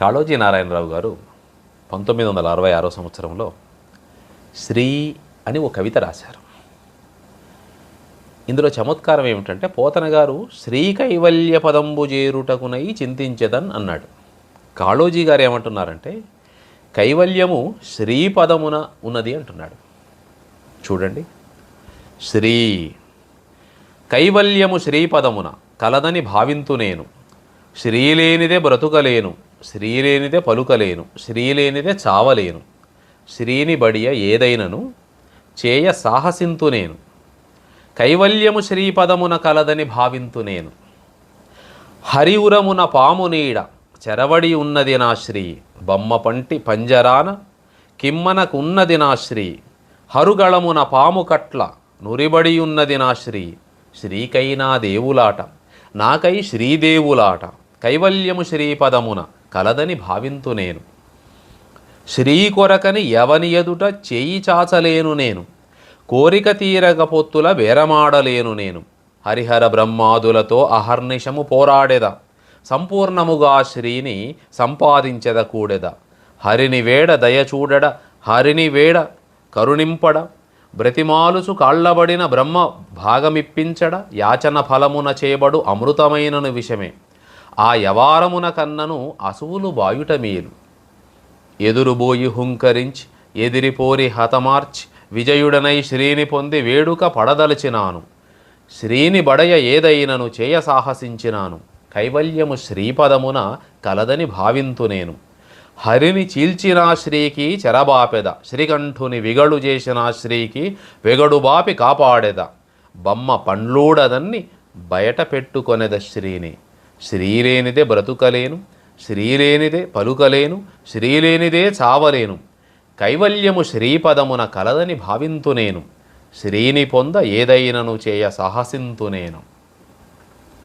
కాళోజీ నారాయణరావు గారు పంతొమ్మిది వందల అరవై ఆరో సంవత్సరంలో శ్రీ అని ఒక కవిత రాశారు. ఇందులో చమత్కారం ఏమిటంటే పోతన గారు శ్రీ కైవల్య పదంబు చేరుటకునై చింతించదన్ అన్నాడు. కాళోజీ గారు ఏమంటున్నారంటే కైవల్యము శ్రీపదమున ఉన్నది అంటున్నాడు. చూడండి. శ్రీ కైవల్యము శ్రీపదమున కలదని భావింతు నేను. శ్రీలేనిదే బ్రతుకలేను. శ్రీలేనిదే పలుకలేను శ్రీలేనిదే చావలేను. శ్రీని బడియ ఏదైనను చేయ సాహసింతు నేను. కైవల్యము శ్రీపదమున కలదని భావింతు నేను. హరివురమున పాము నీడ చెరవడి ఉన్నది నా శ్రీ. బొమ్మ పంటి పంజరాన కిమ్మనకున్నది నా శ్రీ. హరుగళమున పాము కట్ల నురిబడి ఉన్నది నా శ్రీ. శ్రీకైనా దేవులాట నాకై శ్రీదేవులాట. కైవల్యము శ్రీపదమున కలదని భావింతు నేను. శ్రీ కొరకని ఎవని ఎదుట చేయి చాచలేను నేను. కోరిక తీరక పొత్తుల బేరమాడలేను నేను. హరిహర బ్రహ్మాదులతో అహర్నిశము పోరాడెద. సంపూర్ణముగా శ్రీని సంపాదించెద కూడెద. హరిని వేడ దయచూడడ హరిని వేడ కరుణింపడ. బ్రతిమాలుచు కాళ్ళబడిన బ్రహ్మ భాగమిప్పించడ యాచన ఫలమున చేయబడు అమృతమైనను విషమే. ఆ యవారమున కన్నను అసువులు బాయుట మేలు. ఎదురుబోయి హుంకరించి ఎదిరిపోరి హతమార్చి విజయుడనై శ్రీని పొంది వేడుక పడదలిచినాను. శ్రీని బడయ ఏదైనను చేయ సాహసించినాను. కైవల్యము శ్రీపదమున కలదని భావింతు నేను. హరిని చీల్చిన శ్రీకి చెరబాపెద శ్రీకంఠుని విగడు చేసిన శ్రీకి వెగడు బాపి కాపాడెద. బొమ్మ పండ్లూడదన్ని బయట పెట్టుకొనెద శ్రీని. శ్రీలేనిదే బ్రతుకలేను శ్రీలేనిదే పలుకలేను శ్రీలేనిదే చావలేను. కైవల్యము శ్రీపదమున కలదని భావింతునేను శ్రీని పొంద ఏదైనను చేయ సాహసింతునేను.